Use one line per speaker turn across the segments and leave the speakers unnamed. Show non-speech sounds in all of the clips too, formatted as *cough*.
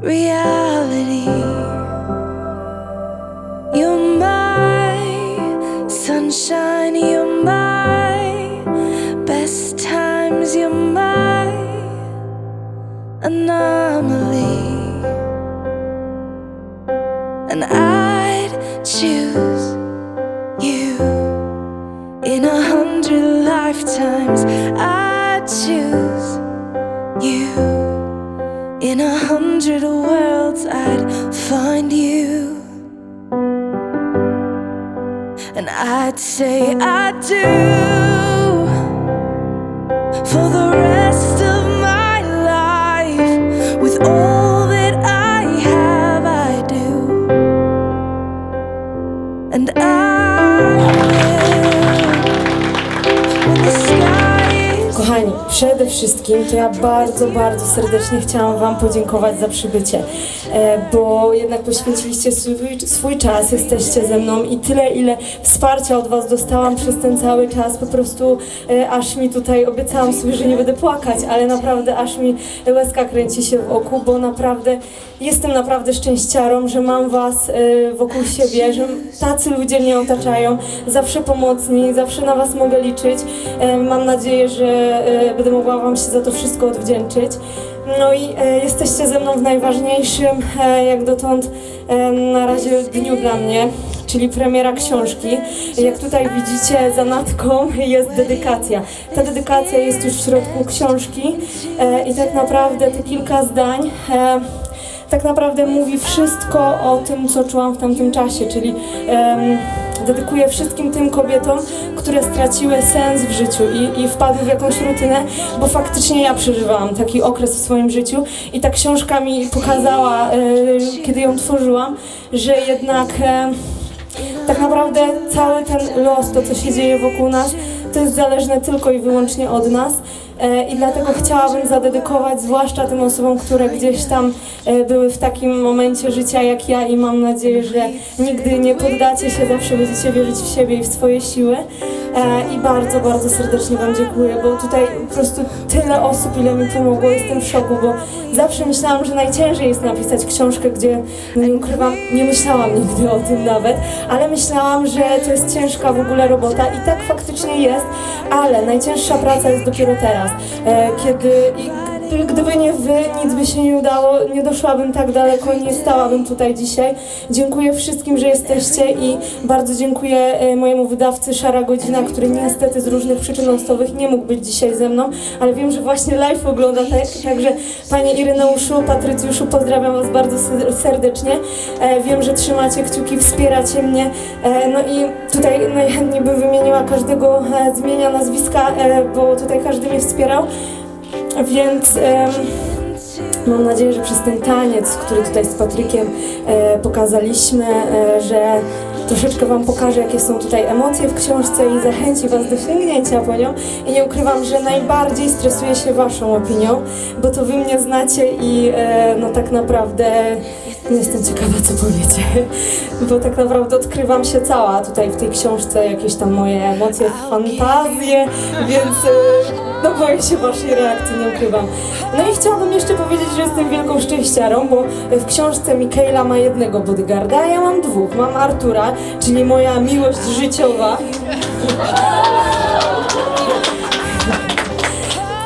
reality. You're my sunshine, you're my best times, you're my anomaly. And I'd choose you in a hundred lifetimes. I'd choose in a hundred worlds. I'd find you. And I'd say I do for the rest
przede wszystkim to ja bardzo, bardzo serdecznie chciałam Wam podziękować za przybycie, e, bo jednak poświęciliście swój, swój czas, jesteście ze mną i tyle, ile wsparcia od Was dostałam przez ten cały czas, po prostu e, aż mi tutaj obiecałam sobie, że nie będę płakać, ale naprawdę aż mi łezka kręci się w oku, bo naprawdę jestem naprawdę szczęściarą, że mam Was e, wokół siebie, że tacy ludzie mnie otaczają, zawsze pomocni, zawsze na Was mogę liczyć. Mam nadzieję, że będę mogła Wam się za to wszystko odwdzięczyć. No i e, jesteście ze mną w najważniejszym, e, jak dotąd, e, na razie dniu dla mnie, czyli premiera książki. Jak tutaj widzicie, za natką jest dedykacja. Ta dedykacja jest już w środku książki i tak naprawdę te kilka zdań tak naprawdę mówi wszystko o tym, co czułam w tamtym czasie, czyli em, dedykuję wszystkim tym kobietom, które straciły sens w życiu i, i wpadły w jakąś rutynę, bo faktycznie ja przeżywałam taki okres w swoim życiu i ta książka mi pokazała, e, kiedy ją tworzyłam, że jednak e, tak naprawdę cały ten los, to co się dzieje wokół nas, to jest zależne tylko i wyłącznie od nas. E, I dlatego chciałabym zadedykować, zwłaszcza tym osobom, które gdzieś tam e, były w takim momencie życia jak ja i mam nadzieję, że nigdy nie poddacie się, zawsze będziecie wierzyć w siebie i w swoje siły. E, I bardzo, bardzo serdecznie Wam dziękuję, bo tutaj po prostu tyle osób, ile mi pomogło, jestem w szoku, bo zawsze myślałam, że najciężej jest napisać książkę, gdzie, no nie ukrywam, nie myślałam nigdy o tym nawet, ale myślałam, że to jest ciężka w ogóle robota i tak faktycznie jest, ale najcięższa praca jest dopiero teraz, e, kiedy gdyby nie wy, nic by się nie udało, nie doszłabym tak daleko, nie stałabym tutaj dzisiaj. Dziękuję wszystkim, że jesteście i bardzo dziękuję e, mojemu wydawcy Szara Godzina, który niestety z różnych przyczyn losowych nie mógł być dzisiaj ze mną, ale wiem, że właśnie live ogląda, tak? także Panie Ireneuszu, Patrycjuszu, pozdrawiam Was bardzo ser- serdecznie. E, wiem, że trzymacie kciuki, wspieracie mnie, e, no i tutaj najchętniej bym wymieniła każdego z imienia, nazwiska, bo tutaj każdy mnie wspierał, więc... Mam nadzieję, że przez ten taniec, który tutaj z Patrykiem e, pokazaliśmy, e, że troszeczkę Wam pokażę, jakie są tutaj emocje w książce i zachęci Was do sięgnięcia po nią. I nie ukrywam, że najbardziej stresuję się Waszą opinią, bo to Wy mnie znacie i e, no tak naprawdę jestem ciekawa, co powiecie, bo tak naprawdę odkrywam się cała tutaj w tej książce, jakieś tam moje emocje, fantazje, więc e, no boję się Waszej reakcji, nie ukrywam. No i chciałabym jeszcze powiedzieć, że jestem wielką szczęściarą, bo w książce Mikaela ma jednego bodyguarda, a ja mam dwóch. Mam Artura, czyli moja miłość życiowa.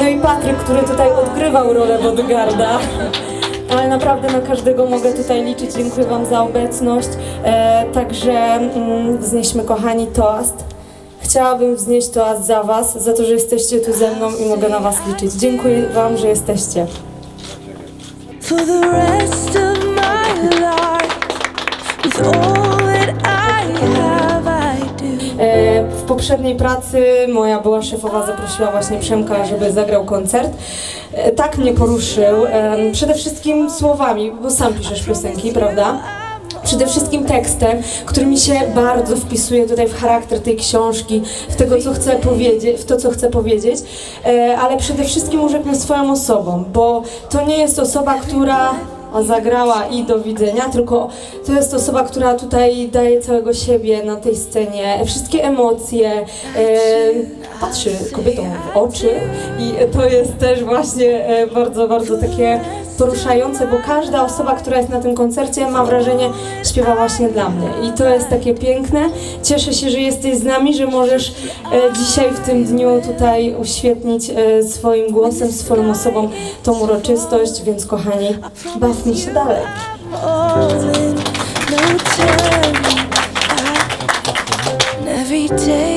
No i Patryk, który tutaj odgrywał rolę bodyguarda. Ale naprawdę na każdego mogę tutaj liczyć. Dziękuję Wam za obecność. E, także mm, wznieśmy, kochani, toast. Chciałabym wznieść toast za Was, za to, że jesteście tu ze mną i mogę na Was liczyć. Dziękuję Wam, że jesteście.
for the rest of my life. With all
poprzedniej pracy moja była szefowa zaprosiła właśnie Przemka, żeby zagrał koncert. E, Tak mnie poruszył, przede wszystkim słowami, bo sam piszesz piosenki, prawda? Przede wszystkim tekstem, który mi się bardzo wpisuje tutaj w charakter tej książki, w tego, co chcę powiedzieć, w to, co chcę powiedzieć, e, ale przede wszystkim urzekł mnie swoją osobą, bo to nie jest osoba, która zagrała i do widzenia, tylko to jest osoba, która tutaj daje całego siebie na tej scenie, wszystkie emocje, e, patrzy kobietom w oczy i to jest też właśnie e, bardzo, bardzo takie poruszające, bo każda osoba, która jest na tym koncercie ma wrażenie, śpiewa właśnie dla mnie. I to jest takie piękne. Cieszę się, że jesteś z nami, że możesz e, dzisiaj w tym dniu tutaj uświetnić e, swoim głosem, swoją osobą tą uroczystość, więc kochani, bawmy się dalej.
every day.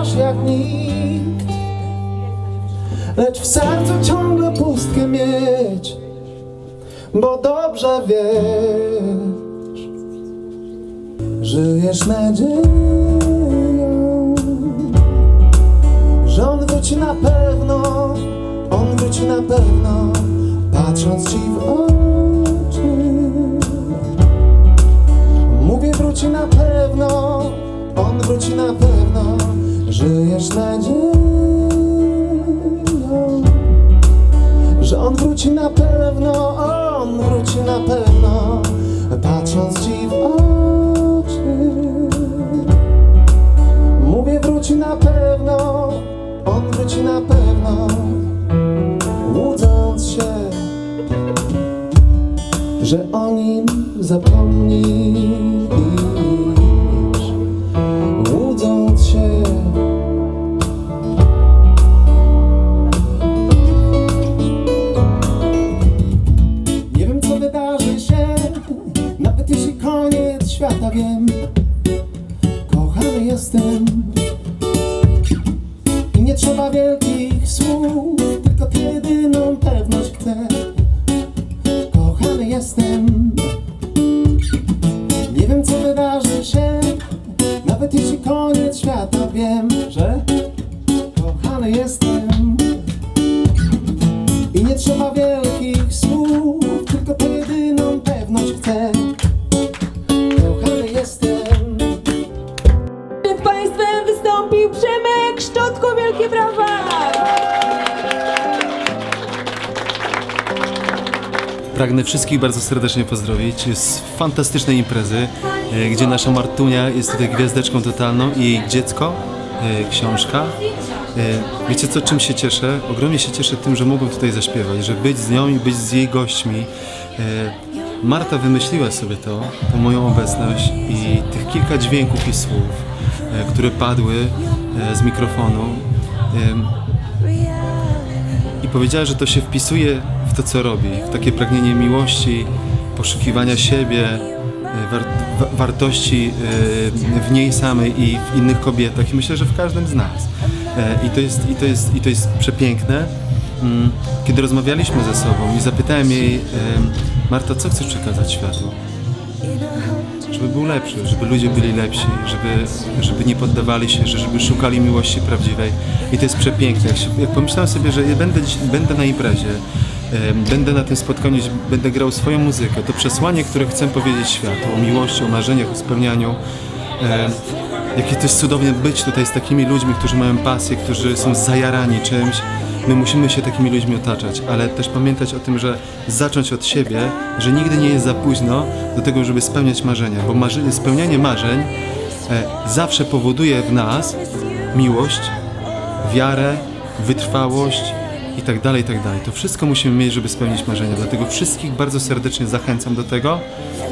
Masz jak nikt, lecz w sercu ciągle pustkę mieć, bo dobrze wiesz. Żyjesz nadzieją, że on wróci na pewno, on wróci na pewno, patrząc ci w oczy. Mówię, wróci na pewno, on wróci na pewno, żyjesz nadzieją, że on wróci na pewno, on wróci na pewno, patrząc ci w oczy. Mówię, wróci na pewno, on wróci na pewno, łudząc się, że o nim zapomnisz.
Wszystkich bardzo serdecznie pozdrowić z fantastycznej imprezy, e, gdzie nasza Martunia jest tutaj gwiazdeczką totalną i jej dziecko, e, książka. E, Wiecie co, czym się cieszę? Ogromnie się cieszę tym, że mogłem tutaj zaśpiewać, że być z nią i być z jej gośćmi. Marta wymyśliła sobie to, tą moją obecność i tych kilka dźwięków i słów, które padły z mikrofonu. I powiedziała, że to się wpisuje w to, co robi, w takie pragnienie miłości, poszukiwania siebie, e, war, wa- wartości e, w niej samej i w innych kobietach i myślę, że w każdym z nas. E, I to jest, i to jest, i to jest przepiękne. Mm, Kiedy rozmawialiśmy ze sobą i zapytałem jej, Marta, co chcesz przekazać światu? Żeby był lepszy, żeby ludzie byli lepsi, żeby, żeby nie poddawali się, że żeby szukali miłości prawdziwej. I to jest przepiękne. Jak, się, jak pomyślałem sobie, że będę, będę na imprezie, będę na tym spotkaniu, będę grał swoją muzykę, to przesłanie, które chcę powiedzieć światu, o miłości, o marzeniach, o spełnianiu, jakie to jest cudownie być tutaj z takimi ludźmi, którzy mają pasję, którzy są zajarani czymś. My musimy się takimi ludźmi otaczać, ale też pamiętać o tym, że zacząć od siebie, że nigdy nie jest za późno do tego, żeby spełniać marzenia, bo marzy- spełnianie marzeń e, zawsze powoduje w nas miłość, wiarę, wytrwałość i tak dalej, i tak dalej. To wszystko musimy mieć, żeby spełnić marzenia. Dlatego wszystkich bardzo serdecznie zachęcam do tego,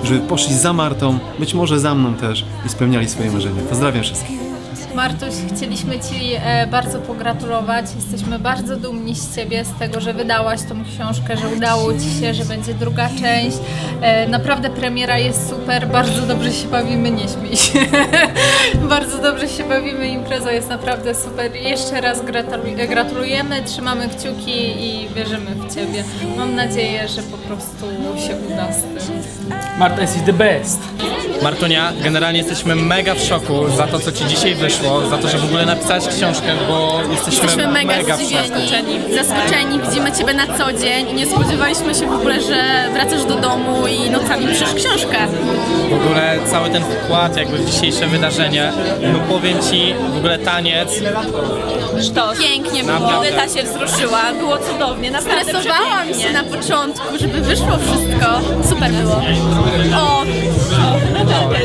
żeby poszli za Martą, być może za mną też i spełniali swoje marzenia. Pozdrawiam wszystkich.
Martuś, chcieliśmy Ci e, bardzo pogratulować. Jesteśmy bardzo dumni z Ciebie, z tego, że wydałaś tą książkę, że udało Ci się, że będzie druga część. E, naprawdę premiera jest super, bardzo dobrze się bawimy, nie śmiej się. *laughs* bardzo dobrze się bawimy, impreza jest naprawdę super. Jeszcze raz gratulu- gratulujemy, trzymamy kciuki i wierzymy w Ciebie. Mam nadzieję, że po prostu się uda z tym.
Marta jesteś the best.
Martunia, generalnie jesteśmy mega w szoku za to, co Ci dzisiaj wyszło, za to, że w ogóle napisałaś książkę, bo jesteśmy,
Jesteśmy mega,
w szoku.
zdziwieni, zaskoczeni, widzimy Ciebie na co dzień i nie spodziewaliśmy się w ogóle, że wracasz do domu i nocami piszesz książkę.
W ogóle cały ten wkład jakby w dzisiejsze wydarzenie, no powiem Ci, w ogóle taniec,
Sztos. Pięknie było. Edyta się wzruszyła, było cudownie, naprawdę Stresowałam się na początku, żeby wyszło wszystko. Super było. O,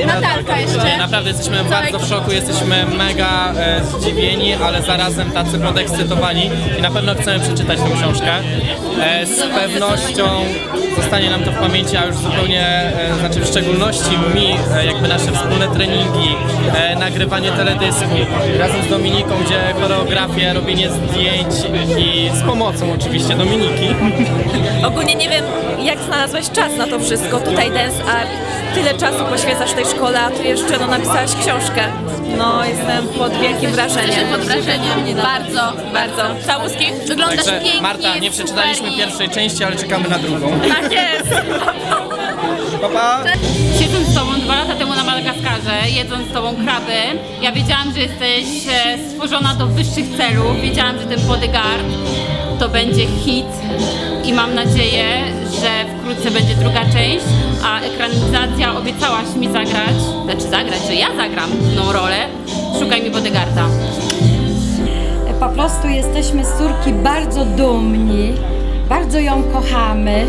Natalka jeszcze.
Naprawdę jesteśmy bardzo w szoku, jesteśmy mega e, zdziwieni, ale zarazem tacy podekscytowani i na pewno chcemy przeczytać tę książkę. E, z pewnością zostanie nam to w pamięci, a już zupełnie, e, znaczy w szczególności mi, e, jakby nasze wspólne treningi, e, nagrywanie teledysku razem z Dominiką, gdzie choreografię, robienie zdjęć i z pomocą oczywiście Dominiki.
Ogólnie nie wiem, jak znalazłeś czas na to wszystko. Tutaj Dance Art, tyle czasu poświęcasz tej szkole, a tu jeszcze no, napisałaś książkę. No, jestem pod wielkim wrażeniem.
Pod wrażeniem, bardzo, bardzo.
Całuski?
Wyglądasz
Także
pięknie,
Marta, nie przeczytaliśmy
super i-
pierwszej części, ale czekamy na drugą.
Tak jest!
Pa, pa.
Siedząc z Tobą Madagaskarze, jedząc z Tobą kraby, ja wiedziałam, że jesteś e, stworzona do wyższych celów. Wiedziałam, że ten bodyguard to będzie hit i mam nadzieję, że wkrótce będzie druga część, a ekranizacja obiecałaś mi zagrać, znaczy zagrać, że ja zagram tą rolę. Szukaj mi bodyguarda.
Po prostu jesteśmy z córki bardzo dumni, bardzo ją kochamy.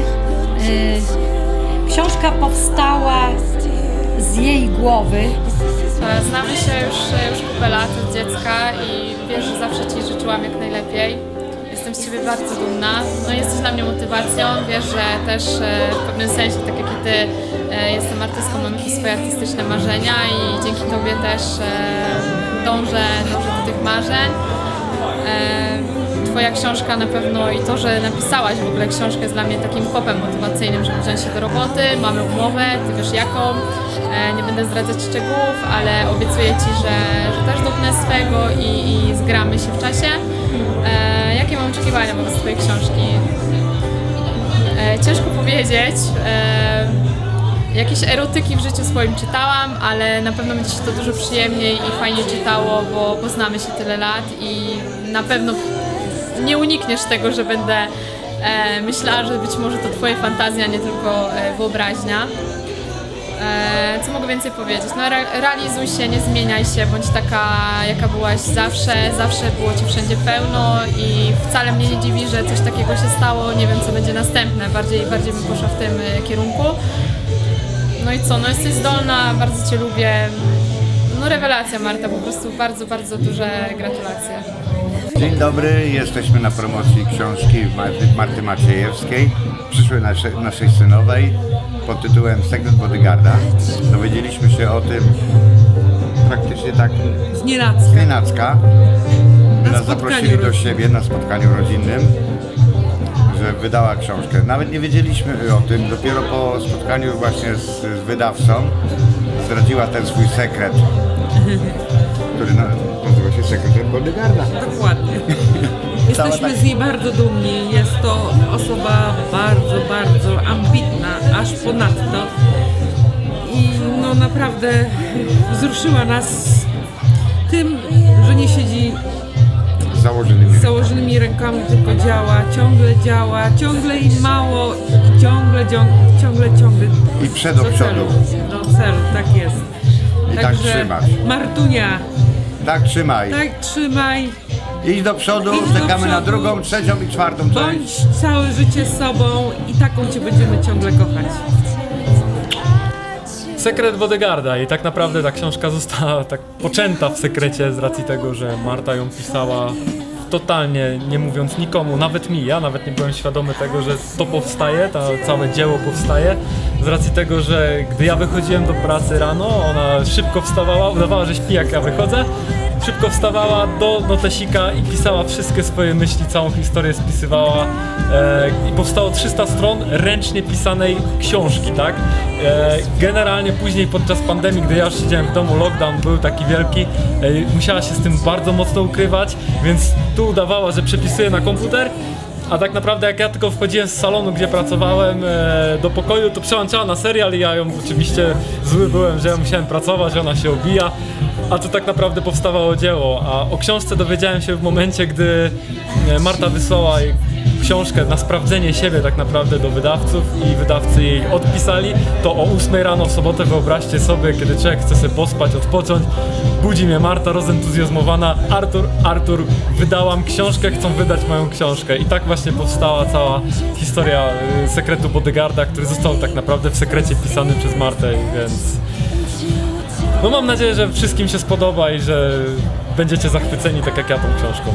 Y, Książka powstała z jej głowy.
E, Znamy się już, już kupę lat od dziecka i wiesz, że zawsze Ci życzyłam jak najlepiej. Jestem z Ciebie bardzo dumna. No jesteś dla mnie motywacją. Wiesz, że też e, w pewnym sensie, tak jak i Ty, e, jestem artystką, mam jakieś swoje artystyczne marzenia i dzięki Tobie też e, dążę, dążę do tych marzeń. Twoja książka na pewno i to, że napisałaś w ogóle książkę jest dla mnie takim kopem motywacyjnym, żeby wziąć się do roboty. Mamy umowę, ty wiesz jaką. E, Nie będę zdradzać szczegółów, ale obiecuję Ci, że, że też dopnę swego i, i zgramy się w czasie. E, Jakie mam oczekiwania wobec Twojej książki? E, Ciężko powiedzieć. Jakieś erotyki w życiu swoim czytałam, ale na pewno będzie się to dużo przyjemniej i fajnie czytało, bo poznamy się tyle lat i na pewno nie unikniesz tego, że będę e, myślała, że być może to Twoje fantazja, nie tylko e, wyobraźnia. E, co mogę więcej powiedzieć? No, re, realizuj się, nie zmieniaj się, bądź taka, jaka byłaś zawsze. Zawsze było Ci wszędzie pełno i wcale mnie nie dziwi, że coś takiego się stało. Nie wiem, co będzie następne. Bardziej, bardziej bym poszła w tym e, kierunku. No i co? No jesteś zdolna, bardzo Cię lubię. No rewelacja Marta, po prostu bardzo, bardzo duże gratulacje.
Dzień dobry, jesteśmy na promocji książki Marty, Maciejewskiej, przyszłej naszej, naszej synowej pod tytułem Sekret Bodyguarda. Dowiedzieliśmy się o tym praktycznie tak
z nienacka.
Nas zaprosili do siebie na spotkaniu rodzinnym, że wydała książkę. Nawet nie wiedzieliśmy o tym, dopiero po spotkaniu właśnie z, z wydawcą zdradziła ten swój sekret, który na- nazywa się Sekret Bodyguarda.
Dokładnie. *laughs* Jesteśmy z niej bardzo dumni. Jest to osoba bardzo, bardzo ambitna, aż ponadto. I no naprawdę wzruszyła nas tym, że nie siedzi
z założonymi
z założonymi rękami, tylko działa, ciągle działa, ciągle im mało i ciągle, ciągle, ciągle, ciągle
I przed do przodu.
celu. Do celu, tak jest.
I tak trzymać.
Martunia,
Tak, trzymaj.
tak trzymaj,
Idź do przodu,
Idź do
czekamy na
przodu.
drugą, trzecią i czwartą część.
bądź całe życie sobą i taką Cię będziemy ciągle kochać.
Sekret Bodyguarda i tak naprawdę ta książka została tak poczęta w sekrecie z racji tego, że Marta ją pisała totalnie nie mówiąc nikomu, nawet mi, ja nawet nie byłem świadomy tego, że to powstaje, to całe dzieło powstaje z racji tego, że gdy ja wychodziłem do pracy rano, ona szybko wstawała, udawała, że śpi jak ja wychodzę, szybko wstawała do notesika i pisała wszystkie swoje myśli, całą historię spisywała e, i powstało 300 stron ręcznie pisanej książki, tak? E, generalnie później podczas pandemii, gdy ja już siedziałem w domu, lockdown był taki wielki, e, musiała się z tym bardzo mocno ukrywać, więc tu udawała, że przepisuje na komputer, a tak naprawdę jak ja tylko wchodziłem z salonu, gdzie pracowałem e, do pokoju, to przełączała na serial i ja ją oczywiście zły byłem, że ja musiałem pracować, ona się obija. A tu tak naprawdę powstawało dzieło. A o książce dowiedziałem się w momencie, gdy e, Marta wysłała książkę na sprawdzenie siebie tak naprawdę do wydawców i wydawcy jej odpisali, to o 8 rano w sobotę wyobraźcie sobie, kiedy człowiek chce sobie pospać, odpocząć, budzi mnie Marta rozentuzjazmowana, Artur, Artur, wydałam książkę, chcą wydać moją książkę. I tak właśnie powstała cała historia y, sekretu Bodyguarda, który został tak naprawdę w sekrecie pisany przez Martę, więc no mam nadzieję, że wszystkim się spodoba i że będziecie zachwyceni tak jak ja tą książką.